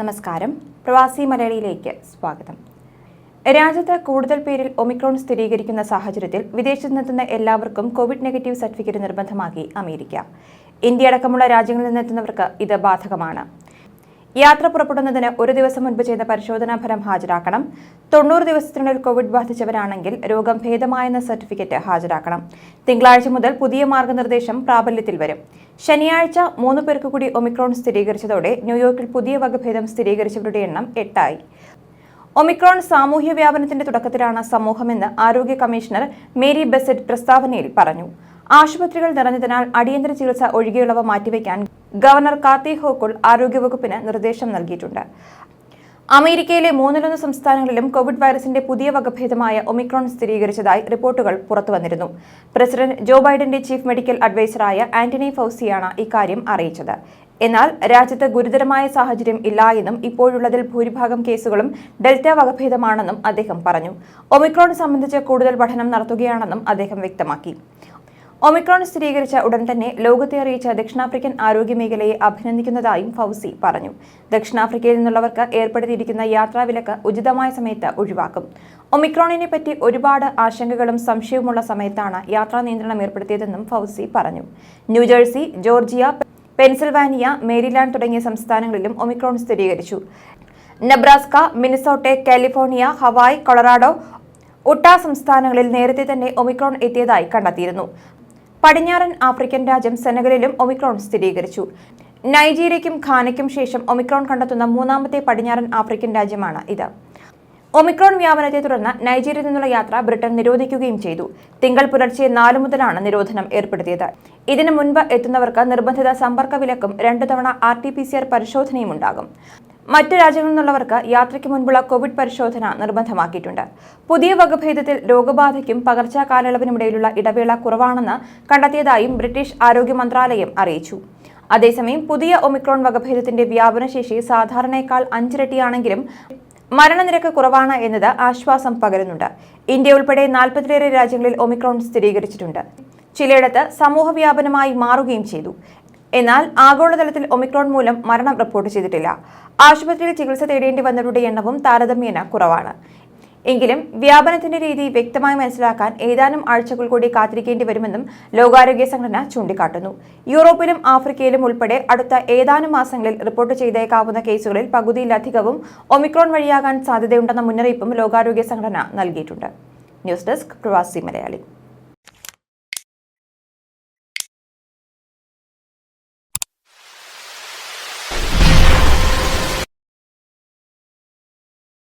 നമസ്കാരം. പ്രവാസി മലയാളിയിലേക്ക് സ്വാഗതം. രാജ്യത്ത് കൂടുതൽ പേരിൽ ഒമിക്രോൺ സ്ഥിരീകരിക്കുന്ന സാഹചര്യത്തിൽ വിദേശത്ത് നിന്നെത്തുന്ന എല്ലാവർക്കും കോവിഡ് നെഗറ്റീവ് സർട്ടിഫിക്കറ്റ് നിർബന്ധമാക്കി അമേരിക്ക. ഇന്ത്യ അടക്കമുള്ള രാജ്യങ്ങളിൽ നിന്നെത്തുന്നവർക്ക് ഇത് ബാധകമാണ്. യാത്ര പുറപ്പെടുന്നതിന് ഒരു ദിവസം മുൻപ് ചെയ്ത പരിശോധനാ ഫലം ഹാജരാക്കണം. തൊണ്ണൂറ് ദിവസത്തിനുള്ളിൽ കോവിഡ് ബാധിച്ചവരാണെങ്കിൽ രോഗം ഭേദമായെന്ന സർട്ടിഫിക്കറ്റ് ഹാജരാക്കണം. തിങ്കളാഴ്ച മുതൽ പുതിയ മാർഗനിർദ്ദേശം പ്രാബല്യത്തിൽ വരും. ശനിയാഴ്ച മൂന്ന് പേർക്ക് കൂടി ഒമിക്രോൺ സ്ഥിരീകരിച്ചതോടെ ന്യൂയോർക്കിൽ പുതിയ വകഭേദം സ്ഥിരീകരിച്ചവരുടെ എണ്ണം എട്ടായി. ഒമിക്രോൺ സാമൂഹ്യ വ്യാപനത്തിന്റെ തുടക്കത്തിലാണ് സമൂഹമെന്ന് ആരോഗ്യ കമ്മീഷണർ മേരി ബെസറ്റ് പ്രസ്താവനയിൽ പറഞ്ഞു. ആശുപത്രികൾ നിറഞ്ഞതിനാൽ അടിയന്തര ചികിത്സ ഒഴികെയുള്ളവ മാറ്റിവെക്കാൻ ഗവർണർ കാർത്തി ഹോക്കുൾ ആരോഗ്യവകുപ്പിന് നിർദ്ദേശം നൽകിയിട്ടുണ്ട്. അമേരിക്കയിലെ മൂന്നിലൊന്ന് സംസ്ഥാനങ്ങളിലും കോവിഡ് വൈറസിന്റെ പുതിയ വകഭേദമായ ഒമിക്രോൺ സ്ഥിരീകരിച്ചതായി റിപ്പോർട്ടുകൾ പുറത്തുവന്നിരുന്നു പ്രസിഡന്റ് ജോ ബൈഡന്റെ ചീഫ് മെഡിക്കൽ അഡ്വൈസറായ ആന്റണി ഫൌസിയാണ് ഇക്കാര്യം അറിയിച്ചത്. എന്നാൽ രാജ്യത്ത് ഗുരുതരമായ സാഹചര്യം ഇല്ല എന്നും ഇപ്പോഴുള്ളതിൽ ഭൂരിഭാഗം കേസുകളും ഡെൽറ്റ വകഭേദമാണെന്നും അദ്ദേഹം പറഞ്ഞു. ഒമിക്രോൺ സംബന്ധിച്ച് കൂടുതൽ പഠനം നടത്തുകയാണെന്നും അദ്ദേഹം വ്യക്തമാക്കി. ഒമിക്രോൺ സ്ഥിരീകരിച്ച ഉടൻ തന്നെ ലോകത്തെ അറിയിച്ച ദക്ഷിണാഫ്രിക്കൻ ആരോഗ്യ മേഖലയെ അഭിനന്ദിക്കുന്നതായും ഫൗസി പറഞ്ഞു. ദക്ഷിണാഫ്രിക്കയിൽ നിന്നുള്ളവർക്ക് ഏർപ്പെടുത്തിയിരിക്കുന്ന യാത്രാവിലക്ക് ഉചിതമായ സമയത്ത് ഒഴിവാക്കും. ഒമിക്രോണിനെ പറ്റി ഒരുപാട് ആശങ്കകളും സംശയവുമുള്ള സമയത്താണ് യാത്രാ നിയന്ത്രണം ഏർപ്പെടുത്തിയതെന്നും ഫൗസി പറഞ്ഞു. New Jersey Georgia Pennsylvania Maryland തുടങ്ങിയ സംസ്ഥാനങ്ങളിലും ഒമിക്രോൺ സ്ഥിരീകരിച്ചു. Nebraska Minnesota California Hawaii Colorado Utah സംസ്ഥാനങ്ങളിൽ നേരത്തെ തന്നെ ഒമിക്രോൺ എത്തിയതായി കണ്ടെത്തിയിരുന്നു. പടിഞ്ഞാറൻ ആഫ്രിക്കൻ രാജ്യം സെനഗലിലും ഒമിക്രോൺ സ്ഥിരീകരിച്ചു. നൈജീരിയയ്ക്കും ഖാനയ്ക്കും ശേഷം ഒമിക്രോൺ കണ്ടെത്തുന്ന മൂന്നാമത്തെ പടിഞ്ഞാറൻ ആഫ്രിക്കൻ രാജ്യമാണ് ഇത്. ഒമിക്രോൺ വ്യാപനത്തെ തുടർന്ന് നൈജീരിയയിൽ നിന്നുള്ള യാത്ര ബ്രിട്ടൻ നിരോധിക്കുകയും ചെയ്തു. തിങ്കൾ പുലർച്ചെ നാലു മുതലാണ് നിരോധനം ഏർപ്പെടുത്തിയത്. ഇതിനു മുൻപ് എത്തുന്നവർക്ക് നിർബന്ധിത സമ്പർക്ക വിലക്കും രണ്ടു തവണ R T P C R പരിശോധനയും ഉണ്ടാകും. മറ്റു രാജ്യങ്ങളിൽ നിന്നുള്ളവർക്ക് യാത്രയ്ക്ക് മുൻപുള്ള കോവിഡ് പരിശോധന നിർബന്ധമാക്കിയിട്ടുണ്ട്. പുതിയ വകഭേദത്തിൽ രോഗബാധയ്ക്കും പകർച്ചാ കാലയളവിനുമിടയിലുള്ള ഇടവേള കുറവാണെന്ന് കണ്ടെത്തിയതായും ബ്രിട്ടീഷ് ആരോഗ്യ മന്ത്രാലയം അറിയിച്ചു. അതേസമയം പുതിയ ഒമിക്രോൺ വകഭേദത്തിന്റെ വ്യാപനശേഷി സാധാരണയേക്കാൾ അഞ്ചിരട്ടിയാണെങ്കിലും മരണനിരക്ക് കുറവാണ് എന്നത് ആശ്വാസം പകരുന്നുണ്ട്. ഇന്ത്യ ഉൾപ്പെടെ നാൽപ്പത്തിലേറെ രാജ്യങ്ങളിൽ ഒമിക്രോൺ സ്ഥിരീകരിച്ചിട്ടുണ്ട്. ചിലയിടത്ത് സമൂഹ വ്യാപനമായി മാറുകയും ചെയ്തു. എന്നാൽ ആഗോളതലത്തിൽ ഒമിക്രോൺ മൂലം മരണം റിപ്പോർട്ട് ചെയ്തിട്ടില്ല. ആശുപത്രിയിൽ ചികിത്സ തേടേണ്ടി വന്നവരുടെ എണ്ണവും താരതമ്യേന കുറവാണ്. എങ്കിലും വ്യാപനത്തിന്റെ രീതി വ്യക്തമായി മനസ്സിലാക്കാൻ ഏതാനും ആഴ്ചകൾ കൂടി കാത്തിരിക്കേണ്ടി വരുമെന്നും ലോകാരോഗ്യ സംഘടന ചൂണ്ടിക്കാട്ടുന്നു. യൂറോപ്പിലും ആഫ്രിക്കയിലും ഉൾപ്പെടെ അടുത്ത ഏതാനും മാസങ്ങളിൽ റിപ്പോർട്ട് ചെയ്തേക്കാവുന്ന കേസുകളിൽ പകുതിയിലധികവും ഒമിക്രോൺ വഴിയാകാൻ സാധ്യതയുണ്ടെന്ന മുന്നറിയിപ്പും ലോകാരോഗ്യ സംഘടന നൽകിയിട്ടുണ്ട്. ന്യൂസ് ഡെസ്ക് പ്രവാസി മലയാളി.